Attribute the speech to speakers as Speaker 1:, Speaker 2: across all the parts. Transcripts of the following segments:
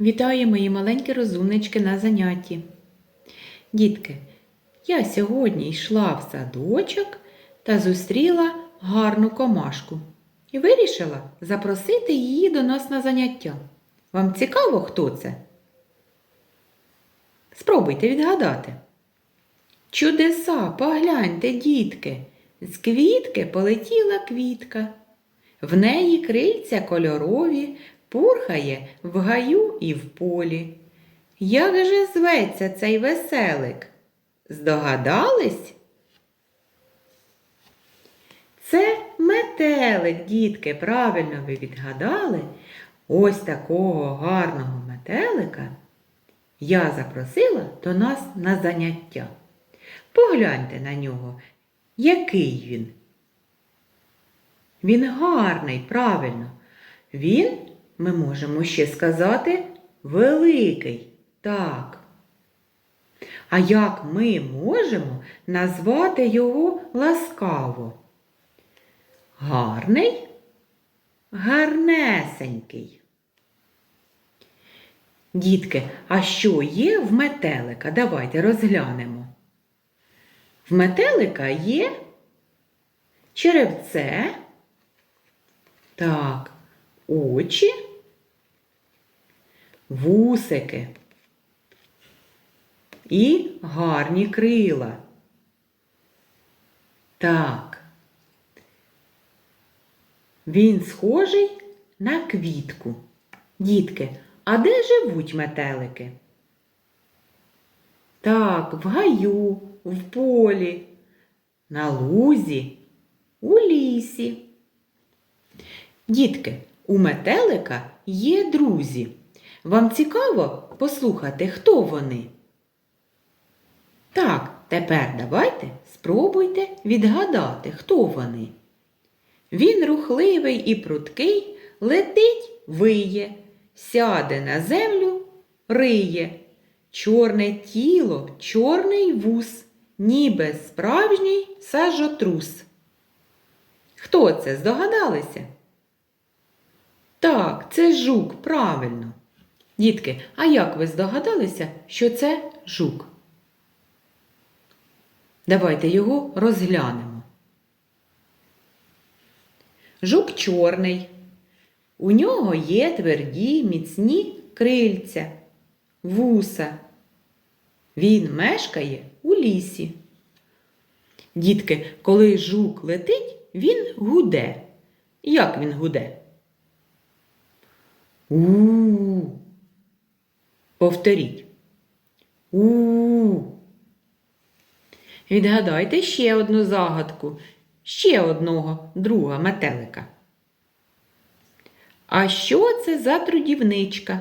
Speaker 1: Вітаю мої маленькі розумнички на занятті. Дітки, я сьогодні йшла в садочок та зустріла гарну комашку і вирішила запросити її до нас на заняття. Вам цікаво, хто це? Спробуйте відгадати. Чудеса, погляньте, дітки, з квітки полетіла квітка. В неї крильця кольорові, пурхає в гаю і в полі. Як же зветься цей веселик? Здогадались? Це метелик, дітки, правильно ви відгадали. Ось такого гарного метелика я запросила до нас на заняття. Погляньте на нього, який він. Він гарний, правильно. Він, ми можемо ще сказати, великий. Так. А як ми можемо назвати його ласкаво? Гарний, гарнесенький. Дітки, а що є в метелика? Давайте розглянемо. В метелика є черевце, так, очі, вусики і гарні крила. Так. Він схожий на квітку. Дітки, а де живуть метелики? Так, в гаю, в полі, на лузі, у лісі. Дітки, у метелика є друзі. Вам цікаво послухати, хто вони? Так, тепер давайте спробуйте відгадати, хто вони. Він рухливий і пруткий, летить, виє, сяде на землю, риє. Чорне тіло, чорний вус, ніби справжній сажотрус. Хто це здогадалися? Так, це жук, правильно. Дітки, а як ви здогадалися, що це жук? Давайте його розглянемо. Жук чорний. У нього є тверді, міцні крильця, вуса. Він мешкає у лісі. Дітки, коли жук летить, він гуде. Як він гуде? У. Повторіть. У. Відгадайте ще одну загадку, ще одного друга метелика. А що це за трудівничка?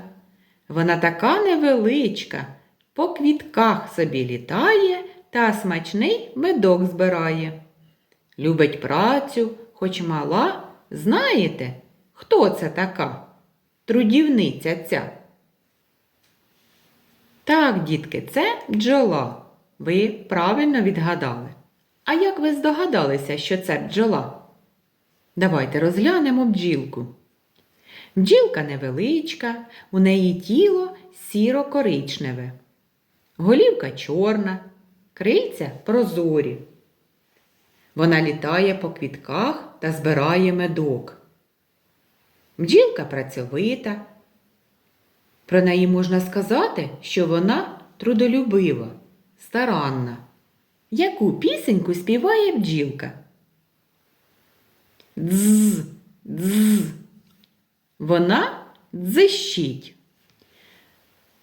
Speaker 1: Вона така невеличка, по квітках собі літає та смачний медок збирає. Любить працю, хоч мала, знаєте, хто це така? Трудівниця ця. Так, дітки, це бджола. Ви правильно відгадали. А як ви здогадалися, що це бджола? Давайте розглянемо бджілку. Бджілка невеличка, у неї тіло сіро-коричневе. Голівка чорна, крильця прозорі. Вона літає по квітках та збирає медок. Бджілка працьовита. Про неї можна сказати, що вона трудолюбива, старанна. Яку пісеньку співає бджілка? Дз, дз. Вона дзищить.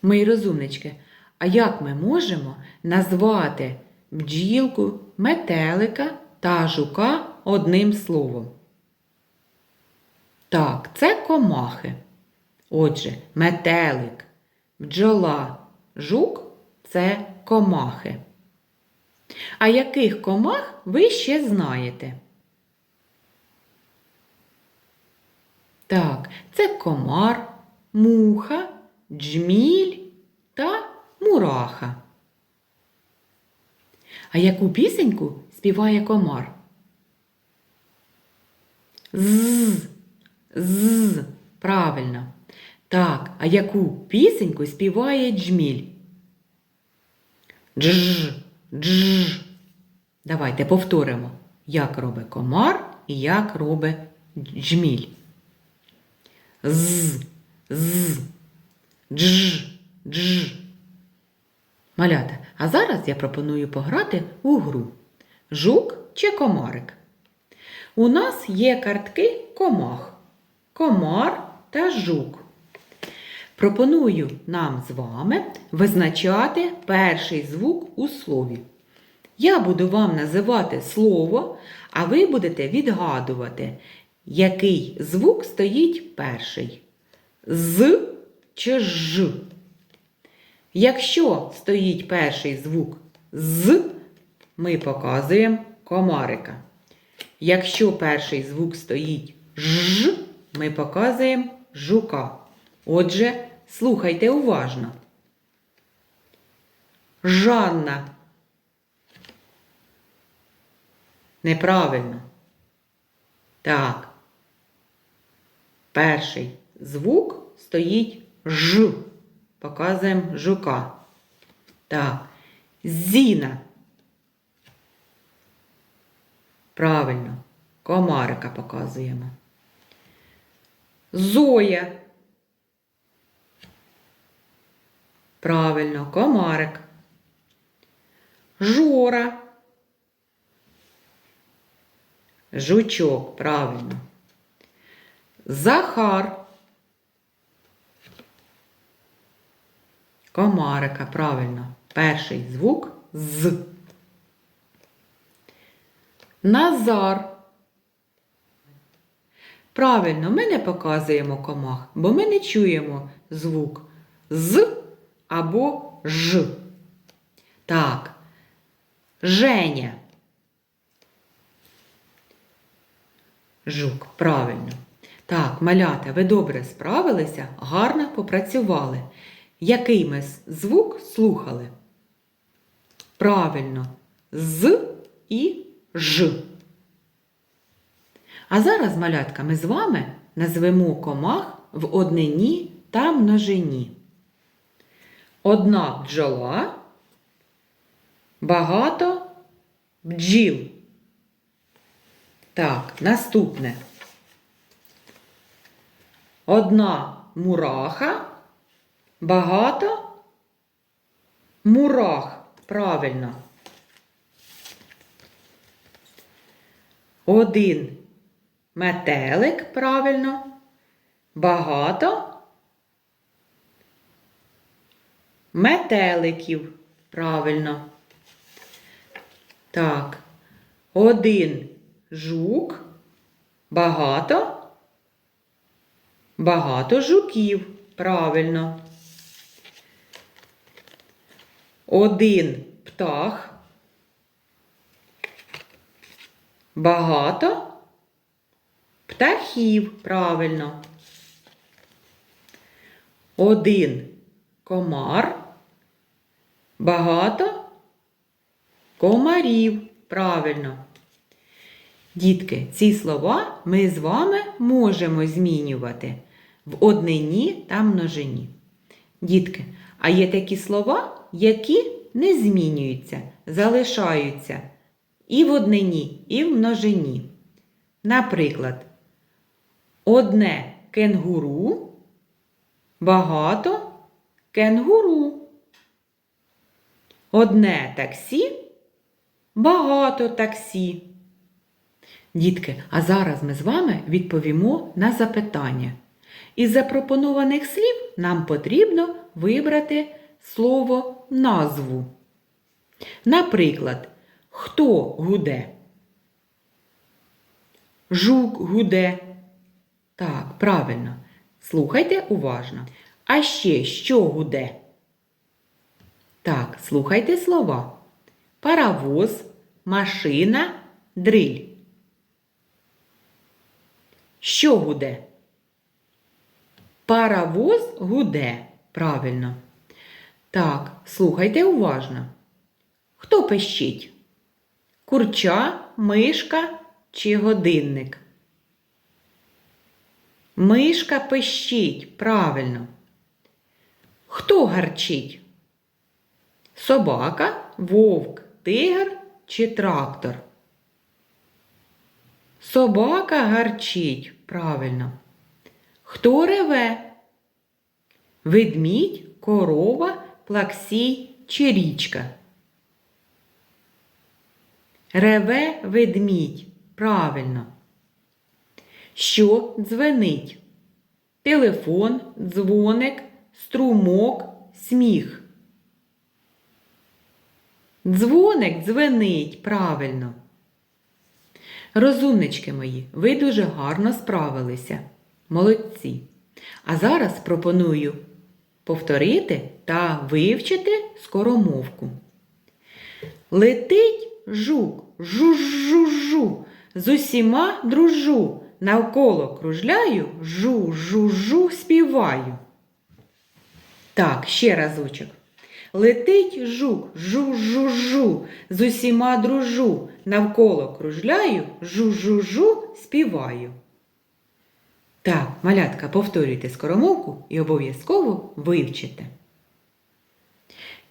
Speaker 1: Мої розумнички, а як ми можемо назвати бджілку, метелика та жука одним словом? Так, це комахи. Отже, метелик, бджола, жук це комахи. А яких комах ви ще знаєте? Так, це комар, муха, джміль та мураха. А яку пісеньку співає комар? З, з, правильно. Так, а яку пісеньку співає джміль? Дж, дж. Давайте повторимо, як робить комар і як робить джміль. З, з, дж, дж. Малята, а зараз я пропоную пограти у гру Жук чи комарик. У нас є картки комах, комар та жук. Пропоную нам з вами визначати перший звук у слові. Я буду вам називати слово, а ви будете відгадувати, який звук стоїть перший. З чи ж. Якщо стоїть перший звук з, ми показуємо комарика. Якщо перший звук стоїть ж, ми показуємо жука. Отже, слухайте уважно. Жанна. Неправильно. Так. Перший звук стоїть ж. Показуємо жука. Так. Зіна. Правильно. Комарика показуємо. Зоя. Правильно, комарик. Жора. Жучок, правильно. Захар. Комарика, правильно. Перший звук з. Назар. Правильно, ми не показуємо комах, бо ми не чуємо звук з або ж. Так. Женя. Жук, правильно. Так, малята, ви добре справилися, гарно попрацювали. Який ми звук слухали? Правильно, з і ж. А зараз, малятка, ми з вами назвемо комах в однині та множині. Одна бджола, багато бджіл. Так, наступне. Одна мураха, багато мурах. Правильно. Один метелик, правильно. Багато метеликів. Правильно. Так. Один жук. Багато. Багато жуків. Правильно. Один птах. Багато птахів. Правильно. Один комар. Багато комарів. Правильно. Дітки, ці слова ми з вами можемо змінювати в однині та множині. Дітки, а є такі слова, які не змінюються, залишаються і в однині, і в множині. Наприклад, одне кенгуру, багато кенгуру. Одне таксі, багато таксі. Дітки, а зараз ми з вами відповімо на запитання. Із запропонованих слів нам потрібно вибрати слово назву. Наприклад, хто гуде? Жук гуде. Так, правильно. Слухайте уважно. А ще що гуде? Так, слухайте слова. Паровоз, машина, дриль. Що гуде? Паровоз гуде. Правильно. Так, слухайте уважно. Хто пищить? Курча, мишка чи годинник? Мишка пищить. Правильно. Хто гарчить? Собака, вовк, тигр чи трактор? Собака гарчить, правильно. Хто реве? Ведмідь, корова, плаксій чи річка? Реве ведмідь, правильно. Що дзвенить? Телефон, дзвоник, струмок, сміх. Дзвоник дзвенить, правильно. Розумнички мої, ви дуже гарно справилися. Молодці. А зараз пропоную повторити та вивчити скоромовку. Летить жук, жу-жу-жу, з усіма дружу, навколо кружляю, жу-жу-жу співаю. Так, ще разочок. Летить жук, жу-жу-жу, з усіма дружу, навколо кружляю, жу-жу-жу співаю. Так, малятка, повторюйте скоромовку і обов'язково вивчите.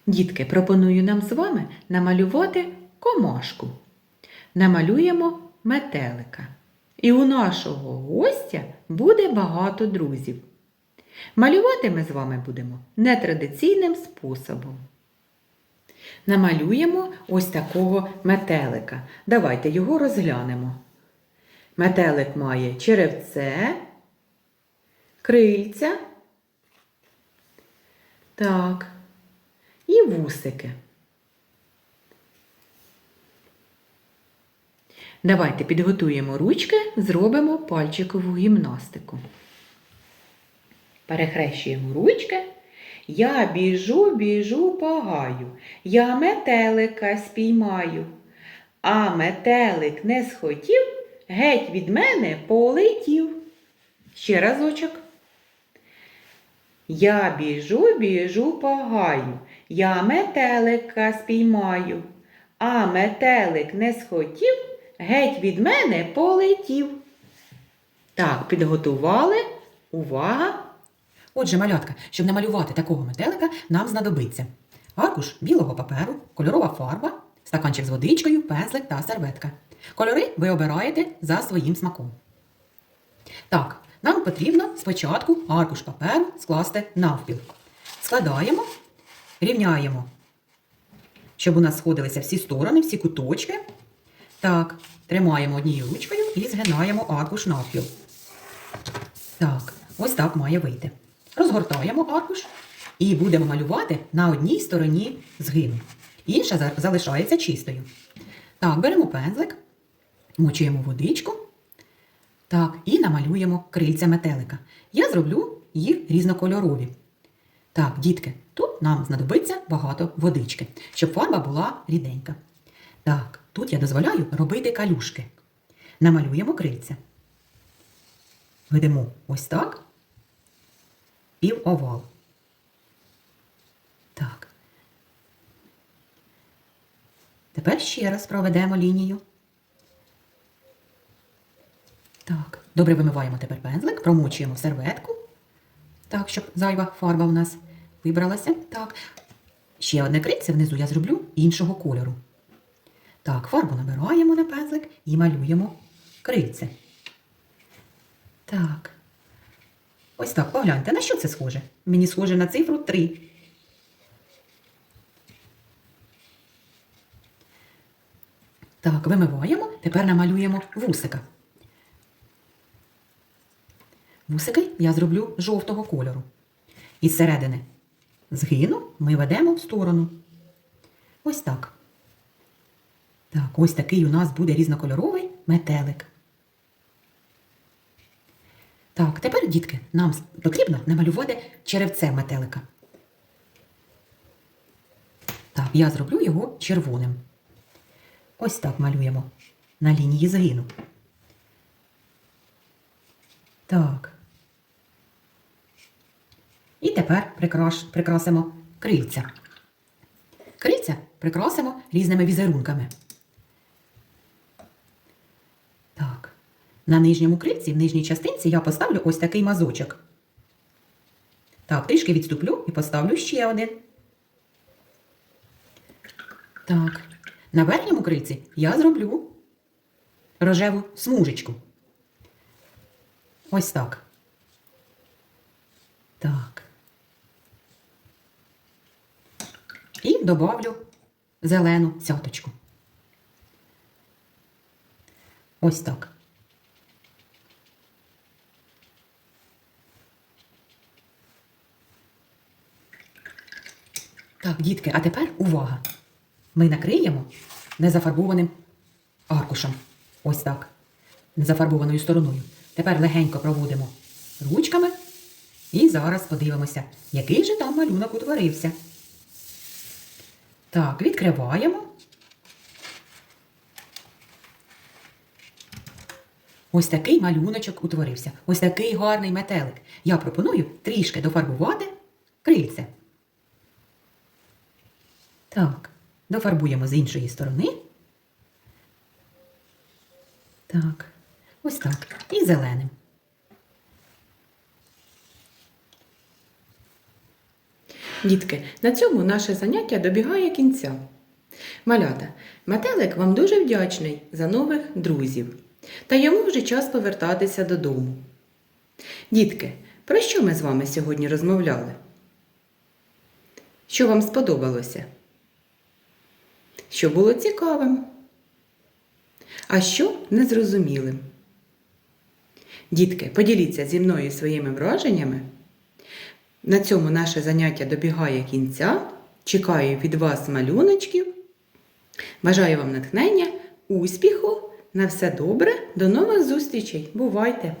Speaker 1: Дітки, пропоную нам з вами намалювати комашку. Намалюємо метелика. І у нашого гостя буде багато друзів. Малювати ми з вами будемо нетрадиційним способом. Намалюємо ось такого метелика. Давайте його розглянемо. Метелик має черевце, крильця. Так. І вусики. Давайте підготуємо ручки, зробимо пальчикову гімнастику. Перехрещуємо ручки. Я біжу, біжу по гаю, я метелика спіймаю. А метелик не схотів, геть від мене полетів. Ще разочок. Я біжу, біжу по гаю, я метелика спіймаю. А метелик не схотів, геть від мене полетів. Так, підготували. Увага!
Speaker 2: Отже, малятка, щоб намалювати такого метелика, нам знадобиться аркуш білого паперу, кольорова фарба, стаканчик з водичкою, пензлик та серветка. Кольори ви обираєте за своїм смаком. Так, нам потрібно спочатку аркуш паперу скласти навпіл. Складаємо, рівняємо, щоб у нас сходилися всі сторони, всі куточки. Так, тримаємо однією ручкою і згинаємо аркуш навпіл. Так, ось так має вийти. Розгортаємо аркуш і будемо малювати на одній стороні згину. Інша залишається чистою. Так, беремо пензлик, мочуємо водичку. Так, і намалюємо крильця метелика. Я зроблю їх різнокольорові. Так, дітки, тут нам знадобиться багато водички, щоб фарба була ріденька. Так, тут я дозволяю робити калюшки. Намалюємо крильця. Ведемо ось так. Пів овал. Так. Тепер ще раз проведемо лінію. Так. Добре вимиваємо тепер пензлик, промочуємо серветку. Так, щоб зайва фарба у нас вибралася. Так. Ще одне крильце внизу я зроблю іншого кольору. Так, фарбу набираємо на пензлик і малюємо крильце. Так. Ось так, погляньте, на що це схоже? Мені схоже на цифру 3. Так, вимиваємо, тепер намалюємо вусика. Вусики я зроблю жовтого кольору. Із середини згину ми ведемо в сторону. Ось так. Так, ось такий у нас буде різнокольоровий метелик. Так, тепер, дітки, нам потрібно намалювати черевце метелика. Так, я зроблю його червоним. Ось так малюємо на лінії згину. Так. І тепер прикраш, прикрасимо крильця. Крильця прикрасимо різними візерунками. Так. На нижньому крильці, в нижній частинці я поставлю ось такий мазочок. Так, трішки відступлю і поставлю ще один. Так, на верхньому крильці я зроблю рожеву смужечку. Ось так. Так. І добавлю зелену цяточку. Ось. Так, дітки, а тепер увага. Ми накриємо незафарбованим аркушем. Ось так. Незафарбованою стороною. Тепер легенько проводимо ручками і зараз подивимося, який же там малюнок утворився. Так, відкриваємо. Ось такий малюночок утворився. Ось такий гарний метелик. Я пропоную трішки дофарбувати крильце. Так, дофарбуємо з іншої сторони. Так, ось так. І зеленим.
Speaker 1: Дітки, на цьому наше заняття добігає кінця. Малята, метелик вам дуже вдячний за нових друзів. Та йому вже час повертатися додому. Дітки, про що ми з вами сьогодні розмовляли? Що вам сподобалося? Що було цікавим? А що незрозумілим? Дітки, поділіться зі мною своїми враженнями. На цьому наше заняття добігає кінця. Чекаю від вас малюночків. Бажаю вам натхнення, успіху, на все добре, до нових зустрічей. Бувайте!